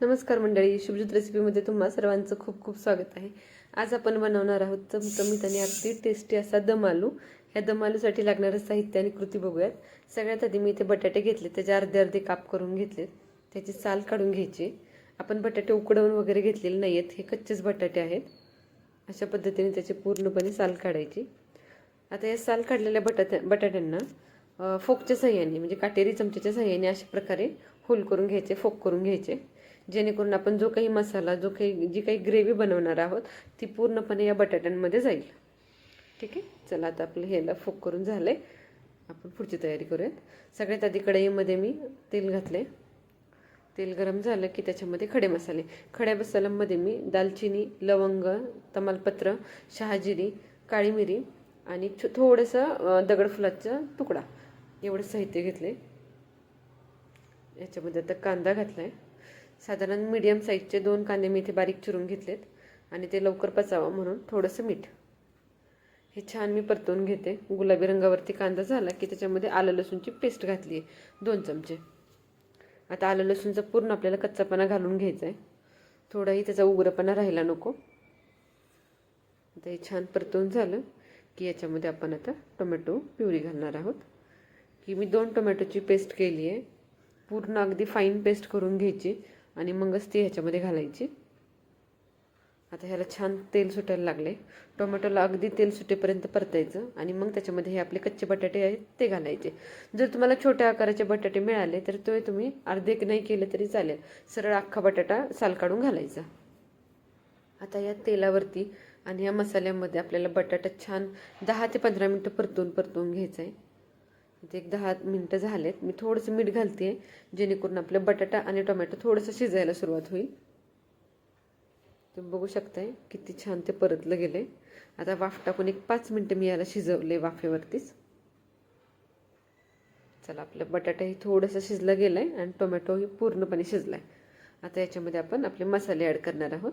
नमस्कार मंडळी शुभजित रेसिपीमध्ये तुम्हा सर्वांचं खूप खूप स्वागत आहे. आज आपण बनवणार आहोत चमचमीत आणि अगदी टेस्टी असा दम आलू ह्या दम आलूसाठी लागणारं साहित्य आणि कृती बघूयात. सगळ्यात आधी मी इथे बटाटे घेतले त्याचे अर्धे अर्धे काप करून घेतलेत. त्याची साल काढून घ्यायची. आपण बटाटे उकडवून वगैरे घेतलेले नाही आहेत हे कच्चेच बटाटे आहेत. अशा पद्धतीने त्याची पूर्णपणे साल काढायची. आता या साल काढलेल्या बटाट्या बटाट्यांना फोकच्या सहाय्याने म्हणजे काटेरी चमच्याच्या सहाय्याने अशा प्रकारे होल करून घ्यायचे फोक करून घ्यायचे. जेणेकरून आपण जो काही मसाला जो काही जी काही ग्रेव्ही बनवणार आहोत ती पूर्णपणे या बटाट्यांमध्ये जाईल. ठीक आहे? चला आता आपलं ह्याला फोक करून झालं आहे आपण पुढची तयारी करूयात. सगळ्यात आधी कढईमध्ये मी तेल घातले तेल गरम झालं की त्याच्यामध्ये खडे मसाले. खड्या मसाल्यामध्ये मी दालचिनी लवंग तमालपत्र शहाजिरी काळी मिरी आणि छो थोडंसं दगडफुलाचा तुकडा. एवढं साहित्य घेतले याच्यामध्ये आता कांदा घातला आहे साधारण मीडियम साईजचे दोन कांदे मी इथे बारीक चिरून घेतलेत आणि ते लवकर पचावं म्हणून थोडंसं मीठ. हे छान मी परतवून घेते. गुलाबी रंगावरती कांदा झाला की त्याच्यामध्ये आलं लसूणची पेस्ट घातली आहे दोन चमचे. आता आलं लसूणचा पूर्ण आपल्याला कच्चापणा घालून घ्यायचा आहे थोडाही त्याचा उग्रपणा राहायला नको. आता हे छान परतवून झालं की याच्यामध्ये आपण आता टोमॅटो प्युरी घालणार आहोत. की मी दोन टोमॅटोची पेस्ट केली आहे पूर्ण अगदी फाईन पेस्ट करून घ्यायची. आणि मगच ती ह्याच्यामध्ये घालायची. आता ह्याला छान तेल सुटायला लागले. टोमॅटोला अगदी तेल सुटेपर्यंत परतायचं आणि मग त्याच्यामध्ये हे आपले कच्चे बटाटे आहेत ते घालायचे. जर तुम्हाला छोट्या आकाराचे बटाटे मिळाले तर तो तुम्ही अर्धे नाही केले तरी चालेल. सरळ अख्खा बटाटा साल काढून घालायचा. आता या तेलावरती आणि या मसाल्यामध्ये आपल्याला बटाटा छान दहा ते पंधरा मिनटं परतून परतून घ्यायचा आहे. ते एक दहा मिनटं झालेत. मी थोडंसं मीठ घालते जेणेकरून आपलं बटाटा आणि टोमॅटो थोडंसं शिजायला सुरुवात होईल. तुम्ही बघू शकताय किती छान ते परतलं गेलं आहे आता वाफ टाकून एक पाच मिनटं मी याला शिजवले वाफेवरतीच. चला आपलं बटाटाही थोडंसं शिजलं गेलं आहे आणि टोमॅटोही पूर्णपणे शिजला आहे आता याच्यामध्ये आपण आपले मसाले ॲड करणार आहोत.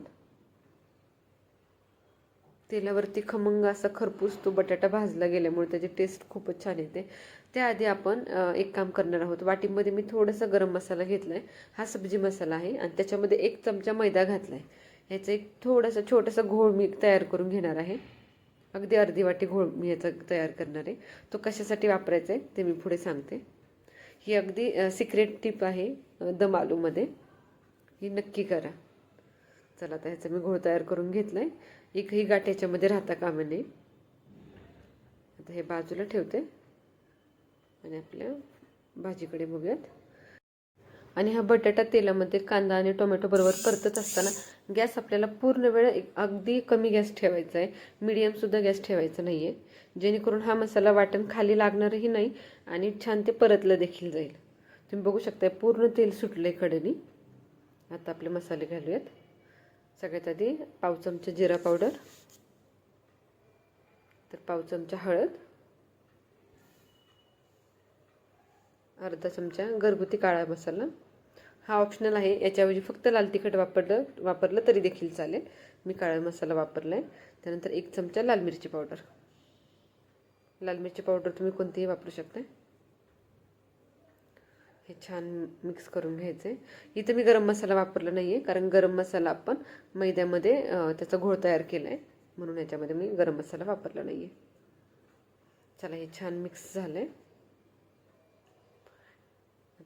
तेलावरती खमंग असा खरपूस तो बटाटा भाजला गेल्यामुळे त्याची टेस्ट खूपच छान येते. त्याआधी आपण एक काम करणार आहोत. वाटीमध्ये मी थोडंसं गरम मसाला घेतला आहे हा सब्जी मसाला आहे आणि त्याच्यामध्ये एक चमचा मैदा घातला आहे ह्याचं एक थोडंसं छोटंसं घोळ मी तयार करून घेणार आहे. अगदी अर्धी वाटी घोळ मी याचा तयार करणार आहे. तो कशासाठी वापरायचा आहे ते मी पुढे सांगते. ही अगदी सिक्रेट टिप आहे दम आलूमध्ये. ही नक्की करा. चला आता ह्याचा मी घोळ तयार करून घेतला आहे एकही गाठ याच्यामध्ये राहता कामा नये. आता हे बाजूला ठेवते. आणि आपल्या भाजीकडे बघूयात. आणि हा बटाटा तेलामध्ये कांदा आणि टोमॅटो बरोबर परतत असताना गॅस आपल्याला पूर्ण वेळ एक अगदी कमी गॅस ठेवायचा आहे. मिडियमसुद्धा गॅस ठेवायचा नाही आहे जेणेकरून हा मसाला वाटण खाली लागणारही नाही आणि छान ते परतलं देखील जाईल. तुम्ही बघू शकताय पूर्ण तेल सुटलं आहे कडेनी आता आपले मसाले घालूयात. सगळ्यात आधी पाव चमचा जिरा पावडर. तर पाव चमचा हळद. अर्धा चमचा घरगुती काळा मसाला. हा ऑप्शनल आहे. याच्याऐवजी फक्त लाल तिखट वापरलं वापरलं तरी देखील चालेल. मी काळा मसाला वापरला आहे त्यानंतर एक चमचा लाल मिरची पावडर. लाल मिरची पावडर तुम्ही कोणतीही वापरू शकता हे छान मिक्स करून घ्यायचं आहे इथं मी गरम मसाला वापरला नाही आहे कारण गरम मसाला आपण मैद्यामध्ये त्याचा घोळ तयार केला आहे म्हणून याच्यामध्ये मी गरम मसाला वापरला नाही आहे चला हे छान मिक्स झालं आहे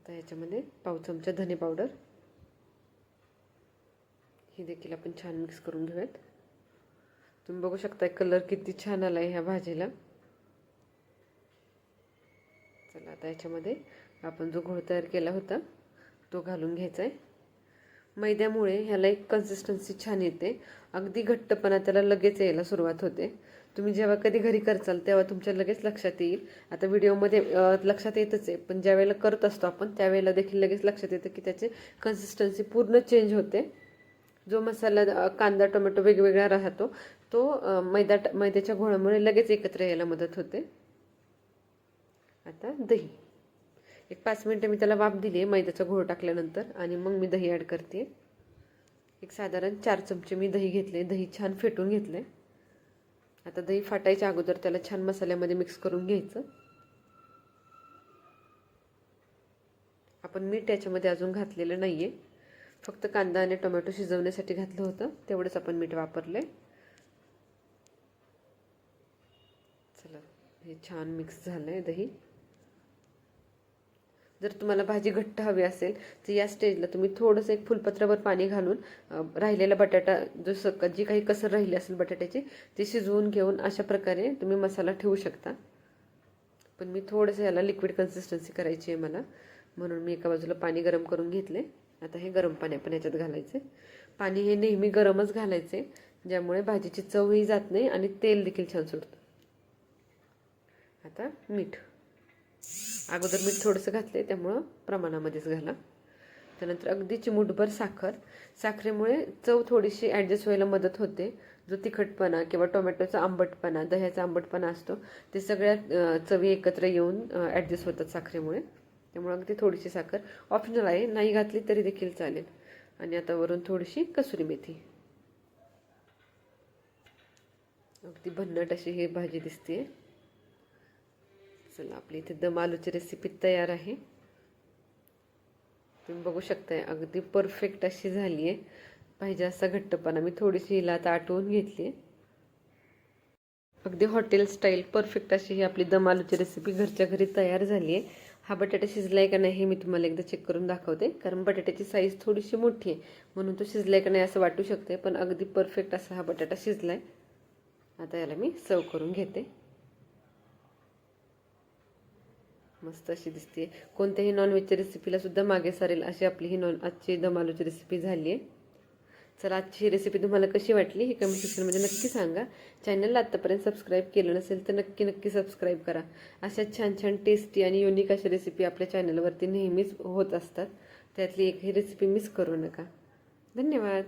आता ह्याच्यामध्ये पाव चमचा धने पावडर हे देखील आपण छान मिक्स करून घेऊयात. तुम्ही बघू शकता कलर किती छान आला आहे ह्या भाजीला. चला आता याच्यामध्ये आपण जो घोळ तयार केला होता तो घालून घ्यायचा आहे मैद्यामुळे ह्याला एक कन्सिस्टन्सी छान येते. अगदी घट्टपणा त्याला लगेच यायला सुरुवात होते. तुम्ही जेव्हा कधी घरी करचाल तेव्हा तुमच्या लगेच लक्षात येईल. आता व्हिडिओमध्ये लक्षात येतच आहे पण ज्यावेळेला करत असतो आपण त्यावेळेला देखील लगेच लक्षात येतं की त्याची कन्सिस्टन्सी पूर्ण चेंज होते. जो मसाला कांदा टोमॅटो वेगवेगळा राहतो तो मैदा मैद्याच्या घोळामुळे लगेच एकत्र यायला मदत होते. आता दही. एक पाच मिनटं मी त्याला वाफ दिली आहे मैद्याचा घोळ टाकल्यानंतर आणि मग मी दही ॲड करते. एक साधारण चार चमचे मी दही घेतले दही छान फेटून घेतले आता दही फाटायच्या अगोदर त्याला छान मसाल्यामध्ये मिक्स करून घ्यायचं. आपण मीठ याच्यामध्ये अजून घातलेलं नाही आहे फक्त कांदा आणि टोमॅटो शिजवण्यासाठी घातलं होतं. तेवढंच आपण मीठ वापरले चला हे छान मिक्स झालं आहे दही. जर तुम्हाला भाजी घट्ट हवी असेल तर या स्टेजला तुम्ही थोडंसं एक फुलपत्रावर पाणी घालून राहिलेला बटाटा जो सक जी काही कसर राहिली असेल बटाट्याची ती शिजवून घेऊन अशा प्रकारे तुम्ही मसाला ठेवू शकता. पण मी थोडंसं याला लिक्विड कन्सिस्टन्सी करायची आहे मला. म्हणून मी एका बाजूला पाणी गरम करून घेतले. आता हे गरम पाणी आपण याच्यात घालायचे पाणी हे नेहमी गरमच घालायचे ज्यामुळे भाजीची चवही जात नाही आणि तेल देखील छान सुटतं. आता मीठ. अगोदर मीठ थोडंसं घातले त्यामुळं प्रमाणामध्येच घाला. त्यानंतर अगदी चिमूटभर साखर. साखरेमुळे चव थोडीशी ॲडजस्ट व्हायला मदत होते. जो तिखटपणा किंवा टोमॅटोचा आंबटपणा दह्याचा आंबटपणा असतो ते सगळ्या चवी एकत्र येऊन ॲडजस्ट होतात साखरेमुळे. त्यामुळे अगदी थोडीशी साखर. ऑप्शनल आहे नाही घातली तरी देखील चालेल. आणि आता वरून थोडीशी कसुरी मेथी. अगदी भन्नाट अशी ही भाजी दिसते चला आपली इथे दम आलूची रेसिपी तयार आहे. तुम्ही बघू शकताय अगदी परफेक्ट अशी झाली आहे पाहिजे असा घट्टपणा. मी थोडीशी हिला आता आटवून घेतली. अगदी हॉटेल स्टाईल परफेक्ट अशी ही आपली दम आलूची रेसिपी घरच्या घरी तयार झाली आहे हा बटाटा शिजलाय का नाही हे मी तुम्हाला एकदा चेक करून दाखवते. कारण बटाट्याची साईज थोडीशी मोठी आहे. म्हणून तो शिजलाय का नाही असं वाटू शकते पण अगदी परफेक्ट असा हा बटाटा शिजलाय. आता याला मी सर्व करून घेते. मस्त अशी दिसते कोणत्याही नॉनव्हेजच्या रेसिपीला सुद्धा मागे सारेल अशी आपली ही नॉन आजची दमालूची रेसिपी झाली आहे चला आजची ही रेसिपी तुम्हाला कशी वाटली हे कमेंट सेक्शनमध्ये नक्की सांगा. चॅनलला आत्तापर्यंत सबस्क्राईब केलं नसेल तर नक्की नक्की सबस्क्राईब करा. अशा छान छान टेस्टी आणि युनिक अशा रेसिपी आपल्या चॅनलवरती नेहमीच होत असतात. त्यातली एकही रेसिपी मिस करू नका. धन्यवाद.